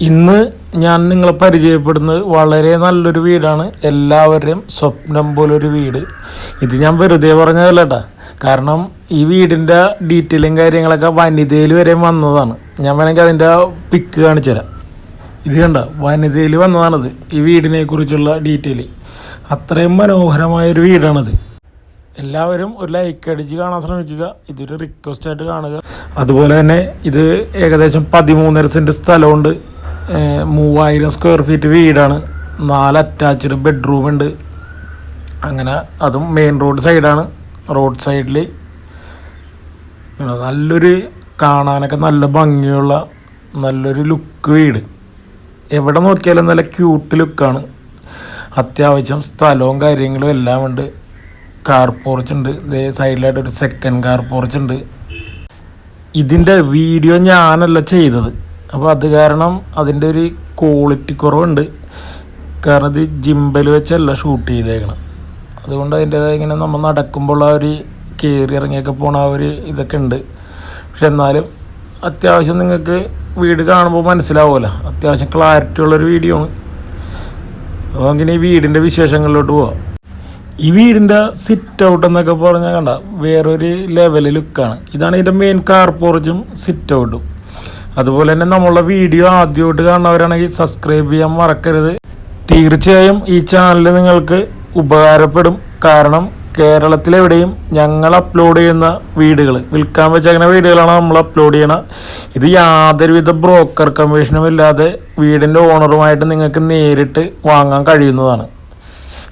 ഇന്ന് ഞാൻ നിങ്ങളെ പരിചയപ്പെടുന്നത് വളരെ നല്ലൊരു വീടാണ്. എല്ലാവരുടെയും സ്വപ്നം പോലൊരു വീട്. ഇത് ഞാൻ വെറുതെ പറഞ്ഞതല്ല കാരണം ഈ വീടിന്റെ ഡീറ്റെയിലും കാര്യങ്ങളൊക്കെ വനിതയിൽ വരെ വന്നതാണ്. ഞാൻ വേണമെങ്കിൽ അതിന്റെ പിക്ക് കാണിച്ചു തരാം. ഇത് കണ്ട? വനിതയിൽ വന്നതാണത്. ഈ വീടിനെ കുറിച്ചുള്ള ഡീറ്റെയിൽ അത്രയും മനോഹരമായൊരു വീടാണത്. എല്ലാവരും ഒരു ലൈക്ക് അടിച്ച് കാണാൻ ശ്രമിക്കുക. ഇതൊരു റിക്വസ്റ്റ് ആയിട്ട് കാണുക. അതുപോലെ തന്നെ ഇത് ഏകദേശം പതിമൂന്നര സെന്റ് സ്ഥലമുണ്ട്. മൂവായിരം സ്ക്വയർ ഫീറ്റ് വീടാണ്. നാല് അറ്റാച്ച്ഡ് ബെഡ്റൂം ഉണ്ട്. അങ്ങനെ അതും മെയിൻ റോഡ് സൈഡാണ് റോഡ് സൈഡിൽ നല്ലൊരു കാണാനൊക്കെ നല്ല ഭംഗിയുള്ള നല്ലൊരു ലുക്ക് വീട്. എവിടെ നോക്കിയാലും നല്ല ക്യൂട്ട് ലുക്കാണ് അത്യാവശ്യം സ്ഥലവും കാര്യങ്ങളും എല്ലാം ഉണ്ട്. കാർ പോർച്ച് ഉണ്ട്. ഇതേ സൈഡിലായിട്ട് ഒരു സെക്കൻഡ് കാർ പോർച്ച് ഉണ്ട്. ഇതിന്റെ വീഡിയോ ഞാനല്ല ചെയ്തത്. അപ്പോൾ അത് കാരണം അതിന്റെ ഒരു ക്വാളിറ്റി കുറവുണ്ട്. കാരണം ഇത് ജിമ്പൽ വെച്ചല്ല ഷൂട്ട് ചെയ്തേക്കണം. അതുകൊണ്ട് അതിന്റേതായ ഇങ്ങനെ നമ്മൾ നടക്കുമ്പോൾ ആ ഒരു കയറി ഇറങ്ങിയൊക്കെ പോണ ആ ഒരു ഇതൊക്കെ ഉണ്ട്. പക്ഷെ എന്നാലും അത്യാവശ്യം നിങ്ങൾക്ക് വീട് കാണുമ്പോൾ മനസ്സിലാവുമല്ലോ. അത്യാവശ്യം ക്ലാരിറ്റി ഉള്ളൊരു വീഡിയോ ആണ്. അപ്പോൾ അങ്ങനെ ഈ വീടിന്റെ വിശേഷങ്ങളിലോട്ട് പോവാം. ഈ വീടിന്റെ സിറ്റ് ഔട്ട് എന്നൊക്കെ പറഞ്ഞാൽ കണ്ട വേറൊരു ലെവലിൽ ലുക്കാണ് ഇതാണ് ഇതിന്റെ മെയിൻ കാർ പോർച്ചും സിറ്റ് ഔട്ടും അതുപോലെ തന്നെ നമ്മളുടെ വീഡിയോ ആദ്യമായിട്ട് കാണുന്നവരാണെങ്കിൽ സബ്സ്ക്രൈബ് ചെയ്യാൻ മറക്കരുത്. തീർച്ചയായും ഈ ചാനൽ നിങ്ങൾക്ക് ഉപകാരപ്പെടും. കാരണം കേരളത്തിലെവിടെയും ഞങ്ങൾ അപ്ലോഡ് ചെയ്യുന്ന വീടുകൾ വിൽക്കാൻ വെച്ചേക്കുന്ന വീടുകളാണ് നമ്മൾ അപ്ലോഡ് ചെയ്യണത്. ഇത് യാതൊരുവിധ ബ്രോക്കർ കമ്മീഷനും ഇല്ലാതെ വീടിന്റെ ഓണറുമായിട്ട് നിങ്ങൾക്ക് നേരിട്ട് വാങ്ങാൻ കഴിയുന്നതാണ്.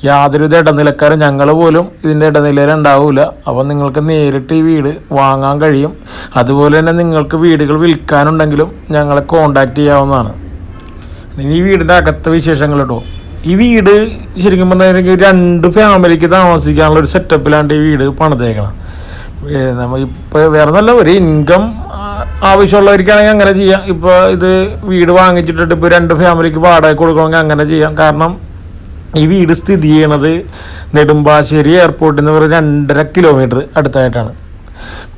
യാതൊരുവിധ ഇടനിലക്കാരും ഞങ്ങൾ പോലും ഇതിന്റെ ഇടനിലയിൽ ഉണ്ടാവില്ല അപ്പം നിങ്ങൾക്ക് നേരിട്ട് ഈ വീട് വാങ്ങാൻ കഴിയും. അതുപോലെ തന്നെ നിങ്ങൾക്ക് വീടുകൾ വിൽക്കാനുണ്ടെങ്കിലും ഞങ്ങളെ കോണ്ടാക്ട് ചെയ്യാവുന്നതാണ്. ഇനി ഈ വീടിന്റെ അകത്തെ വിശേഷങ്ങൾ കേട്ടോ ഈ വീട് ശരിക്കും പറഞ്ഞാൽ രണ്ട് ഫാമിലിക്ക് താമസിക്കാനുള്ള ഒരു സെറ്റപ്പിലാണ് ഈ വീട് പണിതേക്കണം. നമ്മൾ ഇപ്പോൾ വേറെ നല്ല ഒരു ഇൻകം ആവശ്യമുള്ളവർക്കാണെങ്കിൽ അങ്ങനെ ചെയ്യാം. ഇപ്പോൾ ഇത് വീട് വാങ്ങിച്ചിട്ടിട്ട് ഇപ്പോൾ രണ്ട് ഫാമിലിക്ക് വാടക കൊടുക്കണമെങ്കിൽ അങ്ങനെ ചെയ്യാം. കാരണം ഈ വീട് സ്ഥിതി ചെയ്യണത് നെടുമ്പാശ്ശേരി എയർപോർട്ടിൽ നിന്ന് പറഞ്ഞാൽ രണ്ടര കിലോമീറ്റർ അടുത്തായിട്ടാണ്.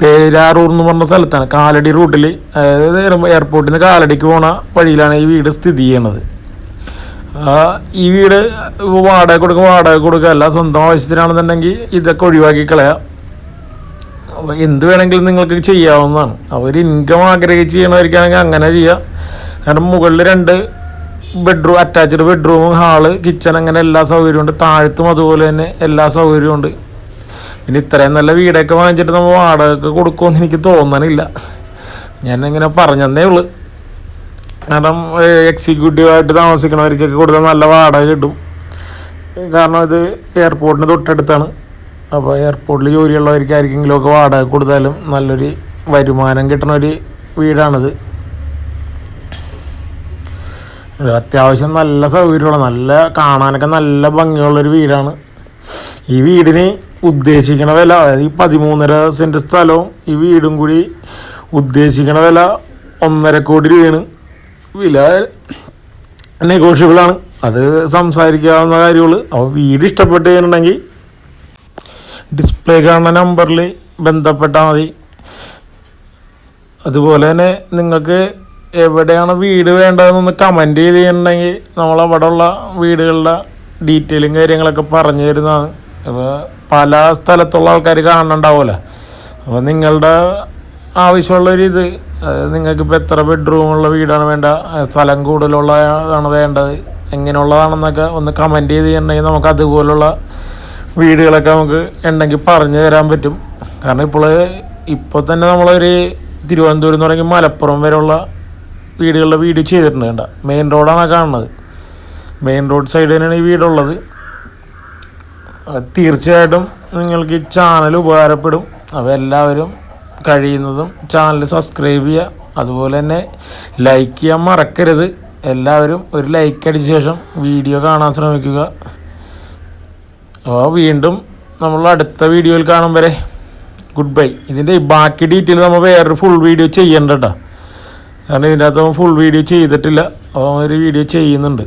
പേരാറൂർ എന്ന് പറഞ്ഞ സ്ഥലത്താണ്. കാലടി റൂട്ടിൽ അതായത് എയർപോർട്ടിൽ നിന്ന് കാലടിക്ക് പോണ വഴിയിലാണ് ഈ വീട് സ്ഥിതി ചെയ്യണത്. ഈ വീട് വാടക കൊടുക്കുക വാടക കൊടുക്കുക അല്ല സ്വന്തം ആവശ്യത്തിനാണെന്നുണ്ടെങ്കിൽ ഇതൊക്കെ ഒഴിവാക്കി കളയാം. അപ്പോൾ എന്ത് വേണമെങ്കിലും നിങ്ങൾക്ക് ചെയ്യാവുന്നതാണ്. അവർ ഇൻകം ആഗ്രഹിച്ച് ചെയ്യണവർക്കാണെങ്കിൽ അങ്ങനെ ചെയ്യാം. കാരണം മുകളിൽ രണ്ട് bedroom attached bedroom hall kitchen അങ്ങനെ എല്ലാ സൗകര്യവും ഉണ്ട്. താഴത്തും അതുപോലെ തന്നെ എല്ലാ സൗകര്യവും ഉണ്ട്. പിന്നെ ഇത്രയും നല്ല വീടൊക്കെ വാങ്ങിച്ചിട്ട് നമ്മൾ വാടകയൊക്കെ കൊടുക്കുമെന്ന് എനിക്ക് തോന്നണില്ല. ഞാൻ ഇങ്ങനെ പറഞ്ഞതേ ഉള്ളൂ. കാരണം എക്സിക്യൂട്ടീവായിട്ട് താമസിക്കണവർക്കൊക്കെ കൊടുത്താൽ നല്ല വാടക കിട്ടും. കാരണം ഇത് എയർപോർട്ടിന് തൊട്ടടുത്താണ്. അപ്പോൾ എയർപോർട്ടിൽ ജോലിയുള്ളവർക്കായിരിക്കെങ്കിലുമൊക്കെ വാടക കൊടുത്താലും നല്ലൊരു വരുമാനം കിട്ടണ ഒരു വീടാണിത്. അത്യാവശ്യം നല്ല സൗകര്യമുള്ള നല്ല കാണാനൊക്കെ നല്ല ഭംഗിയുള്ളൊരു വീടാണ്. ഈ വീടിന് ഉദ്ദേശിക്കണ വില അതായത് ഈ പതിമൂന്നര സെന്റ് സ്ഥലവും ഈ വീടും കൂടി ഉദ്ദേശിക്കണ വില ഒന്നര കോടി രൂപയാണ്. വില നെഗോഷ്യബിളാണ്. അത് സംസാരിക്കാവുന്ന കാര്യമുള്ളൂ. അപ്പോൾ വീട് ഇഷ്ടപ്പെട്ട് കഴിഞ്ഞിട്ടുണ്ടെങ്കിൽ ഡിസ്പ്ലേ കാണുന്ന നമ്പറിൽ ബന്ധപ്പെട്ടാൽ മതി. അതുപോലെ തന്നെ നിങ്ങൾക്ക് എവിടെയാണ് വീട് വേണ്ടതെന്നൊന്ന് കമന്റ് ചെയ്തിട്ടുണ്ടെങ്കിൽ നമ്മളവിടെ ഉള്ള വീടുകളുടെ ഡീറ്റെയിലും കാര്യങ്ങളൊക്കെ പറഞ്ഞു തരുന്നതാണ്. അപ്പോൾ പല സ്ഥലത്തുള്ള ആൾക്കാർ കാണുന്നുണ്ടാവുമല്ലോ. അപ്പോൾ നിങ്ങളുടെ ആവശ്യമുള്ളൊരു ഇത് അതായത് നിങ്ങൾക്ക് ഇപ്പോൾ എത്ര ബെഡ്റൂമുള്ള വീടാണ് വേണ്ട സ്ഥലം കൂടുതലുള്ളതാണ് വേണ്ടത് എങ്ങനെയുള്ളതാണെന്നൊക്കെ ഒന്ന് കമന്റ് ചെയ്ത് നമുക്ക് അതുപോലുള്ള വീടുകളൊക്കെ നമുക്ക് ഉണ്ടെങ്കിൽ പറഞ്ഞു തരാൻ പറ്റും. കാരണം ഇപ്പോൾ ഇപ്പോൾ തന്നെ നമ്മളൊരു തിരുവനന്തപുരം തുടങ്ങി മലപ്പുറം വരെയുള്ള വീടുകളുടെ വീഡിയോ ചെയ്തിട്ടുണ്ട് കേട്ടോ മെയിൻ റോഡാണ് കാണുന്നത്. മെയിൻ റോഡ് സൈഡ് തന്നെയാണ് ഈ വീടുള്ളത്. തീർച്ചയായിട്ടും നിങ്ങൾക്ക് ഈ ചാനൽ ഉപകാരപ്പെടും. അപ്പോൾ എല്ലാവരും കഴിയുന്നതും ചാനൽ സബ്സ്ക്രൈബ് ചെയ്യുക. അതുപോലെ തന്നെ ലൈക്ക് ചെയ്യാൻ മറക്കരുത്. എല്ലാവരും ഒരു ലൈക്ക് അടിച്ച ശേഷം വീഡിയോ കാണാൻ ശ്രമിക്കുക. അപ്പോൾ വീണ്ടും നമ്മൾ അടുത്ത വീഡിയോയിൽ കാണും വരെ. ഗുഡ് ബൈ ഇതിന്റെ ബാക്കി ഡീറ്റെയിൽ നമ്മൾ വേറൊരു ഫുൾ വീഡിയോ ചെയ്യേണ്ട കേട്ടോ കാരണം ഇതിന്റെ അകത്ത് ഫുൾ വീഡിയോ ചെയ്തിട്ടില്ല. അപ്പോൾ ഒരു വീഡിയോ ചെയ്യുന്നുണ്ട്.